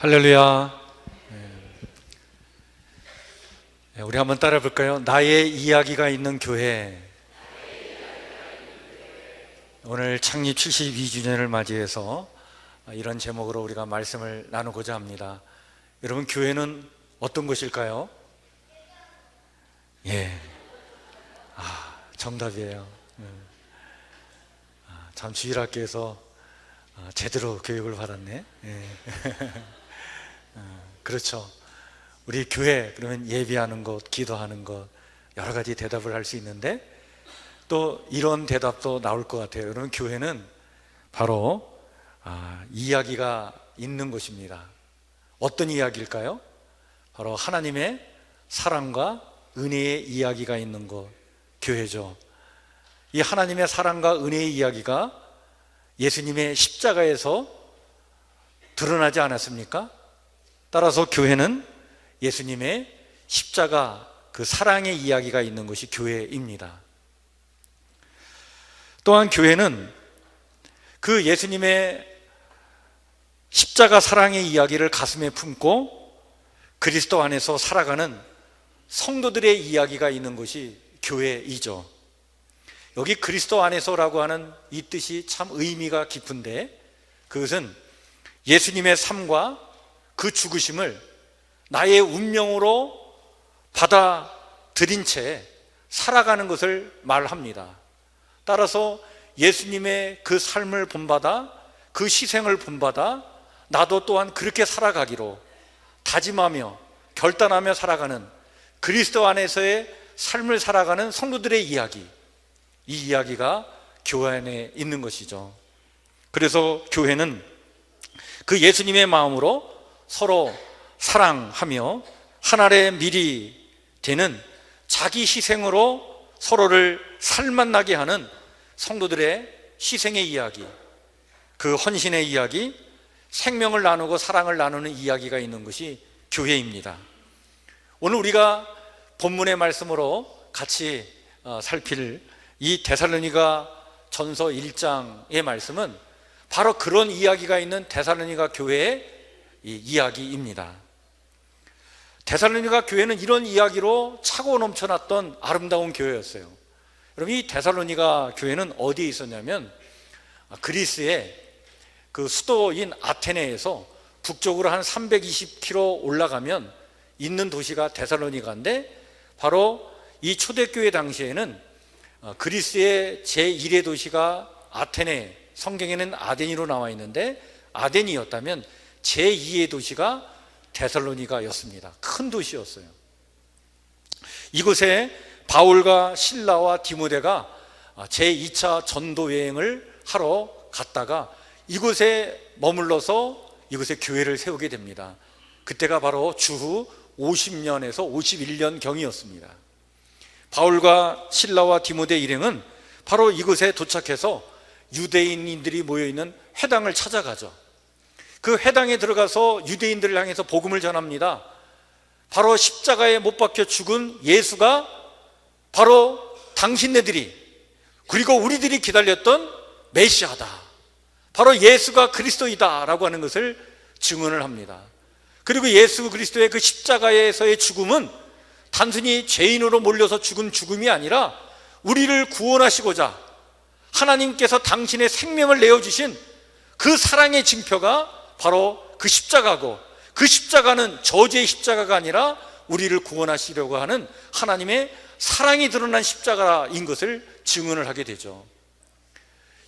할렐루야. 네, 우리 한번 따라 볼까요? 나의 이야기가 있는 교회. 오늘 창립 72주년을 맞이해서 이런 제목으로 우리가 말씀을 나누고자 합니다. 여러분, 교회는 어떤 곳일까요? 예. 아, 정답이에요. 음. 아, 참 주일학교에서 아, 제대로 교육을 받았네. 예. 어, 그렇죠. 우리 교회 그러면 예비하는 것, 기도하는 것 여러 가지 대답을 할 수 있는데 또 이런 대답도 나올 것 같아요. 여러분 교회는 바로 아, 이야기가 있는 곳입니다. 어떤 이야기일까요? 바로 하나님의 사랑과 은혜의 이야기가 있는 곳, 교회죠. 이 하나님의 사랑과 은혜의 이야기가 예수님의 십자가에서 드러나지 않았습니까? 따라서 교회는 예수님의 십자가 그 사랑의 이야기가 있는 것이 교회입니다. 또한 교회는 그 예수님의 십자가 사랑의 이야기를 가슴에 품고 그리스도 안에서 살아가는 성도들의 이야기가 있는 것이 교회이죠. 여기 그리스도 안에서라고 하는 이 뜻이 참 의미가 깊은데 그것은 예수님의 삶과 그 죽으심을 나의 운명으로 받아들인 채 살아가는 것을 말합니다. 따라서 예수님의 그 삶을 본받아 그 희생을 본받아 나도 또한 그렇게 살아가기로 다짐하며 결단하며 살아가는 그리스도 안에서의 삶을 살아가는 성도들의 이야기 이 이야기가 교회 안에 있는 것이죠. 그래서 교회는 그 예수님의 마음으로 서로 사랑하며 하나의 밀이 되는 자기 희생으로 서로를 살만나게 하는 성도들의 희생의 이야기, 그 헌신의 이야기, 생명을 나누고 사랑을 나누는 이야기가 있는 것이 교회입니다. 오늘 우리가 본문의 말씀으로 같이 어, 살필 이 데살로니가 전서 1장의 말씀은 바로 그런 이야기가 있는 데살로니가 교회의 이야기입니다. 데살로니가 교회는 이런 이야기로 차고 넘쳐났던 아름다운 교회였어요. 여러분 이 데살로니가 교회는 어디에 있었냐면 그리스의 그 수도인 아테네에서 북쪽으로 한 320km 올라가면 있는 도시가 데살로니가인데 바로 이 초대교회 당시에는 그리스의 제1의 도시가 아테네 성경에는 아덴이로 나와 있는데 아덴이었다면 제2의 도시가 데살로니가였습니다. 큰 도시였어요. 이곳에 바울과 신라와 디모데가 제2차 전도 여행을 하러 갔다가 이곳에 머물러서 이곳에 교회를 세우게 됩니다. 그때가 바로 주후 50년에서 51년 경이었습니다. 바울과 신라와 디모데 일행은 바로 이곳에 도착해서 유대인들이 모여 있는 회당을 찾아가죠. 그 회당에 들어가서 유대인들을 향해서 복음을 전합니다. 바로 십자가에 못 박혀 죽은 예수가 바로 당신네들이 그리고 우리들이 기다렸던 메시아다. 바로 예수가 그리스도이다라고 하는 것을 증언을 합니다. 그리고 예수 그리스도의 그 십자가에서의 죽음은 단순히 죄인으로 몰려서 죽은 죽음이 아니라 우리를 구원하시고자 하나님께서 당신의 생명을 내어주신 그 사랑의 징표가 바로 그 십자가고 그 십자가는 저주의 십자가가 아니라 우리를 구원하시려고 하는 하나님의 사랑이 드러난 십자가인 것을 증언을 하게 되죠.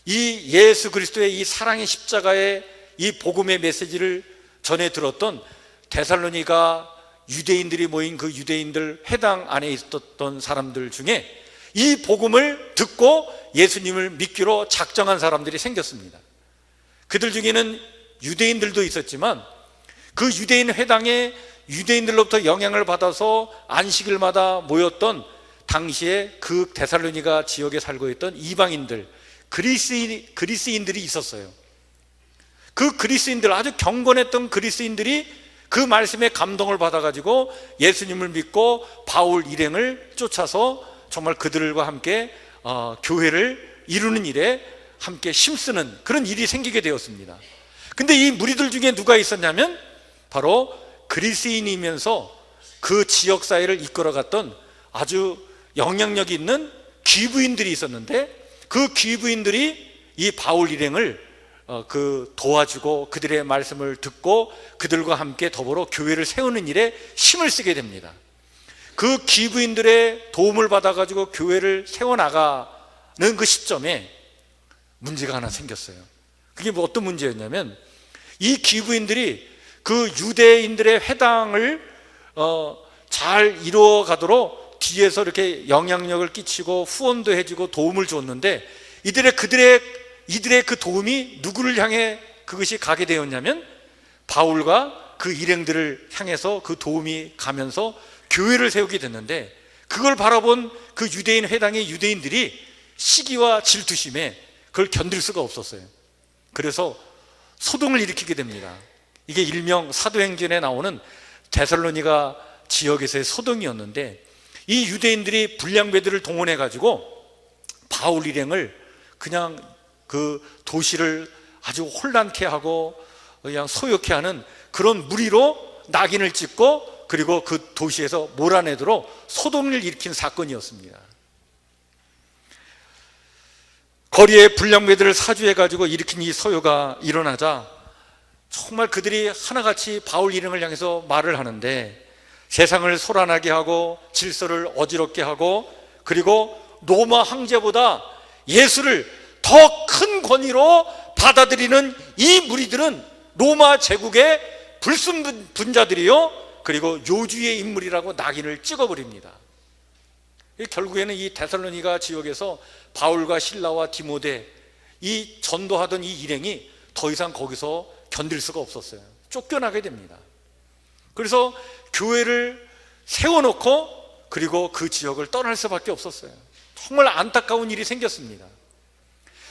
이 예수 그리스도의 이 사랑의 십자가의 이 복음의 메시지를 전해 들었던 데살로니가 유대인들이 모인 그 유대인들 회당 안에 있었던 사람들 중에 이 복음을 듣고 예수님을 믿기로 작정한 사람들이 생겼습니다. 그들 중에는 유대인들도 있었지만 그 유대인 회당에 유대인들로부터 영향을 받아서 안식일마다 모였던 당시에 그 데살로니가 지역에 살고 있던 이방인들 그리스인, 그리스인들이 있었어요. 그 그리스인들 아주 경건했던 그리스인들이 그 말씀에 감동을 받아가지고 예수님을 믿고 바울 일행을 쫓아서 정말 그들과 함께 어, 교회를 이루는 일에 함께 힘쓰는 그런 일이 생기게 되었습니다. 근데 이 무리들 중에 누가 있었냐면 바로 그리스인이면서 그 지역 사회를 이끌어갔던 아주 영향력 있는 귀부인들이 있었는데 그 귀부인들이 이 바울 일행을 어, 그 도와주고 그들의 말씀을 듣고 그들과 함께 더불어 교회를 세우는 일에 힘을 쓰게 됩니다. 그 기부인들의 도움을 받아가지고 교회를 세워나가는 그 시점에 문제가 하나 생겼어요. 그게 뭐 어떤 문제였냐면 이 기부인들이 그 유대인들의 회당을 어, 잘 이루어 가도록 뒤에서 이렇게 영향력을 끼치고 후원도 해주고 도움을 줬는데 이들의 그들의 이들의 그 도움이 누구를 향해 그것이 가게 되었냐면 바울과 그 일행들을 향해서 그 도움이 가면서 교회를 세우게 됐는데 그걸 바라본 그 유대인 회당의 유대인들이 시기와 질투심에 그걸 견딜 수가 없었어요. 그래서 소동을 일으키게 됩니다. 이게 일명 사도행전에 나오는 데살로니가 지역에서의 소동이었는데 이 유대인들이 불량배들을 동원해 가지고 바울 일행을 그냥 그 도시를 아주 혼란케 하고 그냥 소욕케 하는 그런 무리로 낙인을 찍고 그리고 그 도시에서 몰아내도록 소동을 일으킨 사건이었습니다. 거리에 불량배들을 사주해 가지고 일으킨 이 소요가 일어나자 정말 그들이 하나같이 바울 일행을 향해서 말을 하는데 세상을 소란하게 하고 질서를 어지럽게 하고 그리고 로마 황제보다 예수를 더 큰 권위로 받아들이는 이 무리들은 로마 제국의 불순분자들이요 그리고 요주의 인물이라고 낙인을 찍어버립니다. 결국에는 이 데살로니가 지역에서 바울과 신라와 디모데 이 전도하던 이 일행이 더 이상 거기서 견딜 수가 없었어요. 쫓겨나게 됩니다. 그래서 교회를 세워놓고 그리고 그 지역을 떠날 수밖에 없었어요. 정말 안타까운 일이 생겼습니다.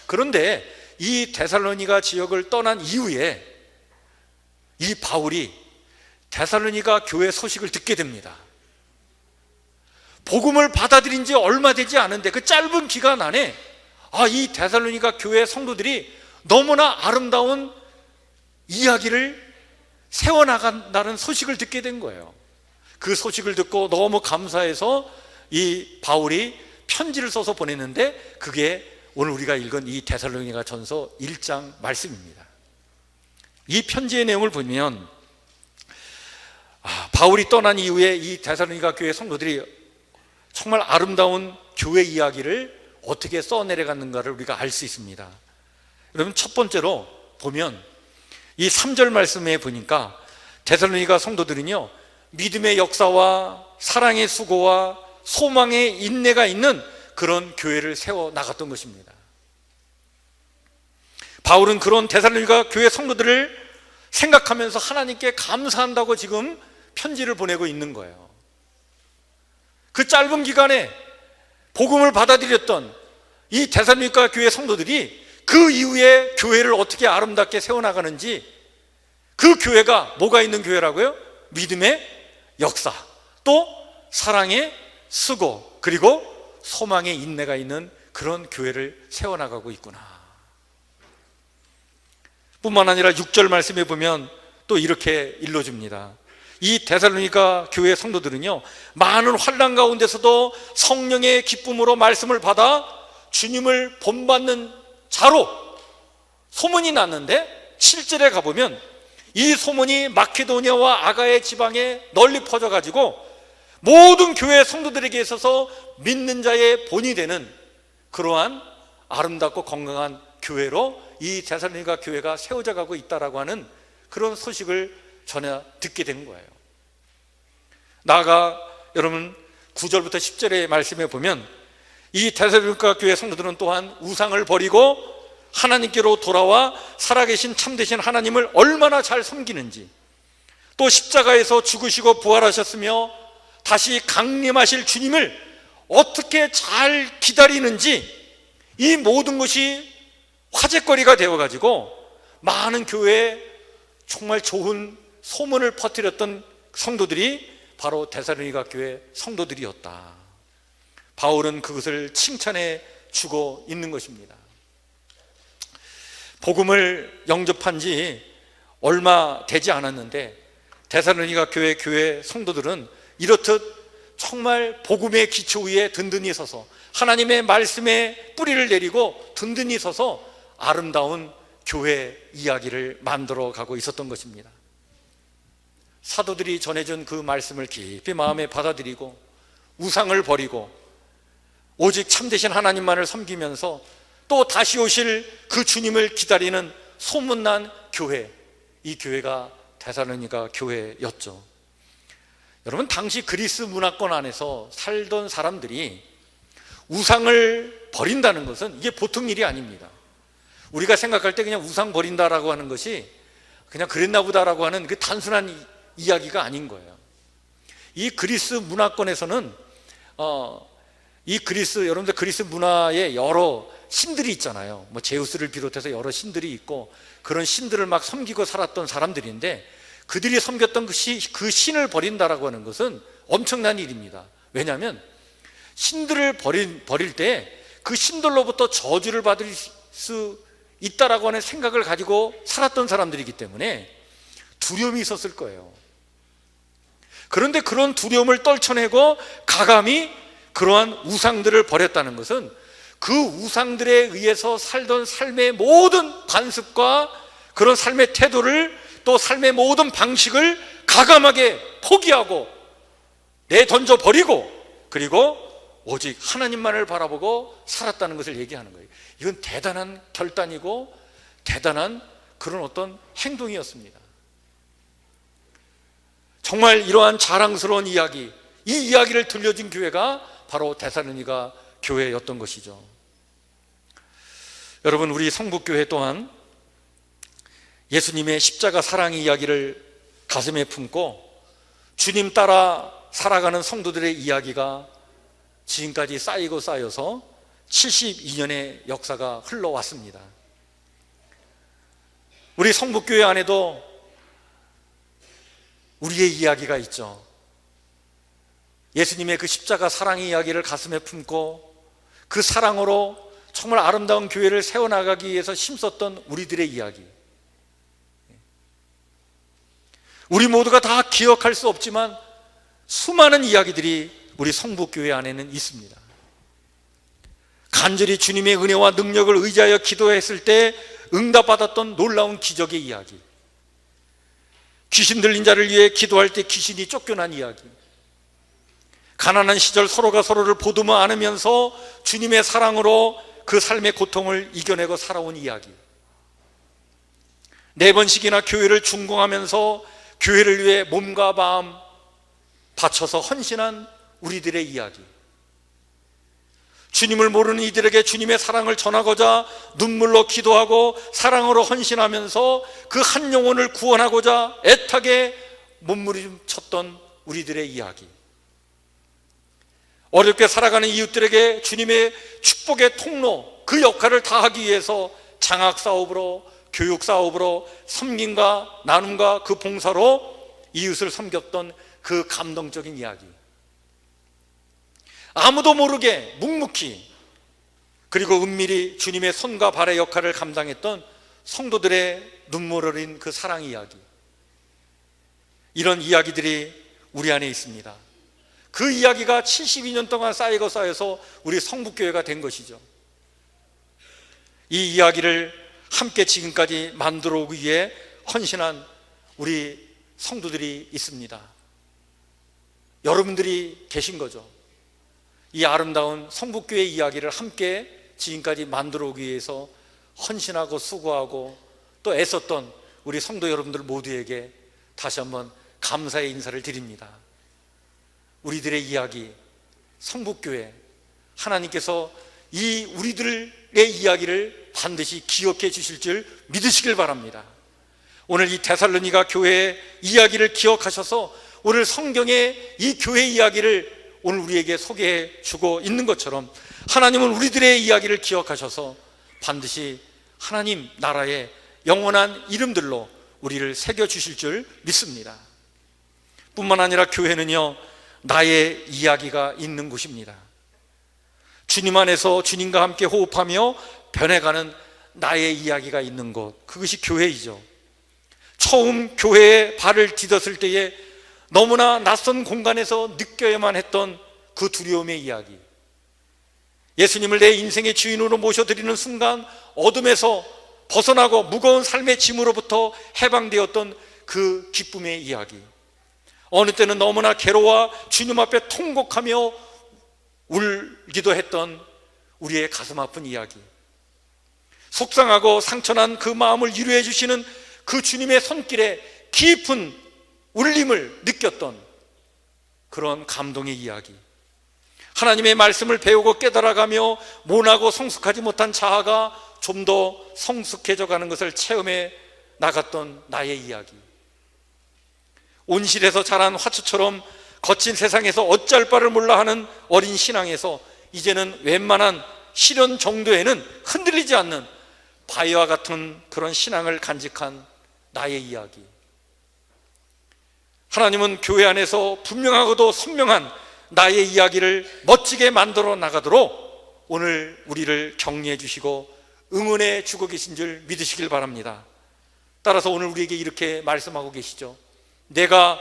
그런데 이 데살로니가 지역을 떠난 이후에 이 바울이 데살로니가 교회 소식을 듣게 됩니다. 복음을 받아들인 지 얼마 되지 않은데 그 짧은 기간 안에 아, 이 데살로니가 교회 성도들이 너무나 아름다운 이야기를 세워나간다는 소식을 듣게 된 거예요. 그 소식을 듣고 너무 감사해서 이 바울이 편지를 써서 보냈는데 그게 오늘 우리가 읽은 이 데살로니가 전서 1장 말씀입니다. 이 편지의 내용을 보면 아, 바울이 떠난 이후에 이 데살로니가 교회 성도들이 정말 아름다운 교회 이야기를 어떻게 써내려갔는가를 우리가 알 수 있습니다. 여러분 첫 번째로 보면 이 3절 말씀에 보니까 데살로니가 성도들은요 믿음의 역사와 사랑의 수고와 소망의 인내가 있는 그런 교회를 세워 나갔던 것입니다. 바울은 그런 데살로니가 교회 성도들을 생각하면서 하나님께 감사한다고 지금 편지를 보내고 있는 거예요. 그 짧은 기간에 복음을 받아들였던 이 데살로니가 교회 성도들이 그 이후에 교회를 어떻게 아름답게 세워나가는지 그 교회가 뭐가 있는 교회라고요? 믿음의 역사, 또 사랑의 수고, 그리고 소망의 인내가 있는 그런 교회를 세워나가고 있구나. 뿐만 아니라 6절 말씀에 보면 또 이렇게 일러줍니다. 이 데살로니가 교회 성도들은요 많은 환란 가운데서도 성령의 기쁨으로 말씀을 받아 주님을 본받는 자로 소문이 났는데 7절에 가보면 이 소문이 마케도니아와 아가의 지방에 널리 퍼져 가지고 모든 교회 성도들에게 있어서 믿는 자의 본이 되는 그러한 아름답고 건강한 교회로 이 데살로니가 교회가 세워져 가고 있다라고 하는 그런 소식을 전해 듣게 된 거예요. 나아가 여러분 9절부터 10절의 말씀에 보면 이 데살로니가 교회 성도들은 또한 우상을 버리고 하나님께로 돌아와 살아계신 참되신 하나님을 얼마나 잘 섬기는지 또 십자가에서 죽으시고 부활하셨으며 다시 강림하실 주님을 어떻게 잘 기다리는지 이 모든 것이 화제거리가 되어가지고 많은 교회에 정말 좋은 소문을 퍼뜨렸던 성도들이 바로 데살로니가 교회 성도들이었다. 바울은 그것을 칭찬해 주고 있는 것입니다. 복음을 영접한 지 얼마 되지 않았는데 데살로니가 교회 교회 성도들은 이렇듯 정말 복음의 기초 위에 든든히 서서 하나님의 말씀에 뿌리를 내리고 든든히 서서 아름다운 교회 이야기를 만들어 가고 있었던 것입니다. 사도들이 전해준 그 말씀을 깊이 마음에 받아들이고 우상을 버리고 오직 참되신 하나님만을 섬기면서 또 다시 오실 그 주님을 기다리는 소문난 교회, 이 교회가 데살로니가 교회였죠. 여러분 당시 그리스 문화권 안에서 살던 사람들이 우상을 버린다는 것은 이게 보통 일이 아닙니다. 우리가 생각할 때 그냥 우상 버린다라고 하는 것이 그냥 그랬나 보다라고 하는 그 단순한 이- 이야기가 아닌 거예요. 이 그리스 문화권에서는 어, 이 그리스 여러분들 그리스 문화에 여러 신들이 있잖아요. 뭐 제우스를 비롯해서 여러 신들이 있고 그런 신들을 막 섬기고 살았던 사람들인데 그들이 섬겼던 그, 시, 그 신을 버린다라고 하는 것은 엄청난 일입니다. 왜냐하면 신들을 버릴, 버릴 때 그 신들로부터 저주를 받을 수 있다라고 하는 생각을 가지고 살았던 사람들이기 때문에 두려움이 있었을 거예요. 그런데 그런 두려움을 떨쳐내고 가감히 그러한 우상들을 버렸다는 것은 그 우상들에 의해서 살던 삶의 모든 관습과 그런 삶의 태도를 또 삶의 모든 방식을 가감하게 포기하고 내던져 버리고 그리고 오직 하나님만을 바라보고 살았다는 것을 얘기하는 거예요. 이건 대단한 결단이고 대단한 그런 어떤 행동이었습니다. 정말 이러한 자랑스러운 이야기, 이 이야기를 들려준 교회가 바로 데살로니가 교회였던 것이죠. 여러분, 우리 성북교회 또한 예수님의 십자가 사랑의 이야기를 가슴에 품고 주님 따라 살아가는 성도들의 이야기가 지금까지 쌓이고 쌓여서 72년의 역사가 흘러왔습니다. 우리 성북교회 안에도 우리의 이야기가 있죠. 예수님의 그 십자가 사랑의 이야기를 가슴에 품고 그 사랑으로 정말 아름다운 교회를 세워나가기 위해서 힘썼던 우리들의 이야기. 우리 모두가 다 기억할 수 없지만 수많은 이야기들이 우리 성북교회 안에는 있습니다. 간절히 주님의 은혜와 능력을 의지하여 기도했을 때 응답받았던 놀라운 기적의 이야기. 귀신 들린 자를 위해 기도할 때 귀신이 쫓겨난 이야기. 가난한 시절 서로가 서로를 보듬어 안으면서 주님의 사랑으로 그 삶의 고통을 이겨내고 살아온 이야기. 네 번씩이나 교회를 준공하면서 교회를 위해 몸과 마음 바쳐서 헌신한 우리들의 이야기. 주님을 모르는 이들에게 주님의 사랑을 전하고자 눈물로 기도하고 사랑으로 헌신하면서 그 한 영혼을 구원하고자 애타게 몸부림쳤던 우리들의 이야기. 어렵게 살아가는 이웃들에게 주님의 축복의 통로 그 역할을 다하기 위해서 장학 사업으로 교육 사업으로 섬김과 나눔과 그 봉사로 이웃을 섬겼던 그 감동적인 이야기. 아무도 모르게 묵묵히 그리고 은밀히 주님의 손과 발의 역할을 감당했던 성도들의 눈물 어린 그 사랑 이야기. 이런 이야기들이 우리 안에 있습니다. 그 이야기가 72년 동안 쌓이고 쌓여서 우리 성북교회가 된 것이죠. 이 이야기를 함께 지금까지 만들어 오기 위해 헌신한 우리 성도들이 있습니다. 여러분들이 계신 거죠. 이 아름다운 성북교회 이야기를 함께 지금까지 만들어 오기 위해서 헌신하고 수고하고 또 애썼던 우리 성도 여러분들 모두에게 다시 한번 감사의 인사를 드립니다. 우리들의 이야기, 성북교회, 하나님께서 이 우리들의 이야기를 반드시 기억해 주실 줄 믿으시길 바랍니다. 오늘 이 데살로니가 교회의 이야기를 기억하셔서 오늘 성경의 이 교회 이야기를 오늘 우리에게 소개해 주고 있는 것처럼 하나님은 우리들의 이야기를 기억하셔서 반드시 하나님 나라의 영원한 이름들로 우리를 새겨 주실 줄 믿습니다. 뿐만 아니라 교회는요, 나의 이야기가 있는 곳입니다. 주님 안에서 주님과 함께 호흡하며 변해가는 나의 이야기가 있는 곳, 그것이 교회이죠. 처음 교회에 발을 디뎠을 때에 너무나 낯선 공간에서 느껴야만 했던 그 두려움의 이야기. 예수님을 내 인생의 주인으로 모셔드리는 순간 어둠에서 벗어나고 무거운 삶의 짐으로부터 해방되었던 그 기쁨의 이야기. 어느 때는 너무나 괴로워 주님 앞에 통곡하며 울기도 했던 우리의 가슴 아픈 이야기. 속상하고 상처난 그 마음을 위로해 주시는 그 주님의 손길에 깊은 울림을 느꼈던 그런 감동의 이야기. 하나님의 말씀을 배우고 깨달아가며 모나고 성숙하지 못한 자아가 좀 더 성숙해져 가는 것을 체험해 나갔던 나의 이야기. 온실에서 자란 화초처럼 거친 세상에서 어찌할 바를 몰라 하는 어린 신앙에서 이제는 웬만한 실현 정도에는 흔들리지 않는 바위와 같은 그런 신앙을 간직한 나의 이야기. 하나님은 교회 안에서 분명하고도 선명한 나의 이야기를 멋지게 만들어 나가도록 오늘 우리를 격려해 주시고 응원해 주고 계신 줄 믿으시길 바랍니다. 따라서 오늘 우리에게 이렇게 말씀하고 계시죠. 내가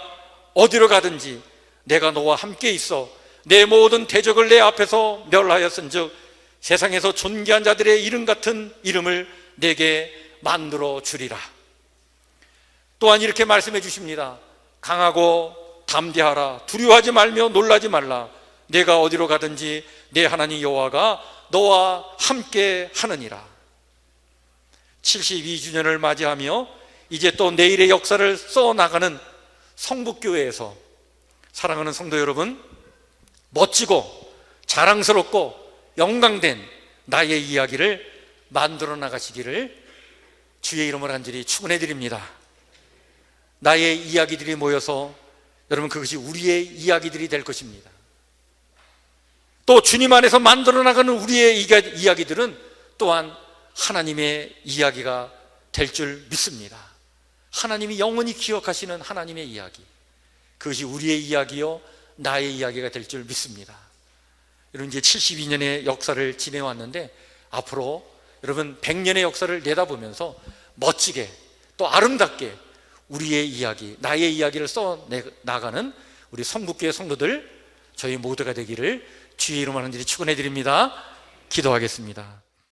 어디로 가든지 내가 너와 함께 있어 내 모든 대적을 내 앞에서 멸하였은즉 세상에서 존귀한 자들의 이름 같은 이름을 내게 만들어 주리라. 또한 이렇게 말씀해 주십니다. 강하고 담대하라. 두려워하지 말며 놀라지 말라. 내가 어디로 가든지 내 하나님 여호와가 너와 함께 하느니라. 72주년을 맞이하며 이제 또 내일의 역사를 써 나가는 성북교회에서 사랑하는 성도 여러분, 멋지고 자랑스럽고 영광된 나의 이야기를 만들어 나가시기를 주의 이름을 간절히 축원해 드립니다. 나의 이야기들이 모여서 여러분 그것이 우리의 이야기들이 될 것입니다. 또 주님 안에서 만들어 나가는 우리의 이야기들은 또한 하나님의 이야기가 될 줄 믿습니다. 하나님이 영원히 기억하시는 하나님의 이야기. 그것이 우리의 이야기요, 나의 이야기가 될 줄 믿습니다. 여러분 이제 72년의 역사를 지내왔는데 앞으로 여러분 100년의 역사를 내다보면서 멋지게 또 아름답게 우리의 이야기, 나의 이야기를 써 나가는 우리 성북교회 성도들 저희 모두가 되기를 주의 이름으로 한절히 축원해 드립니다. 기도하겠습니다.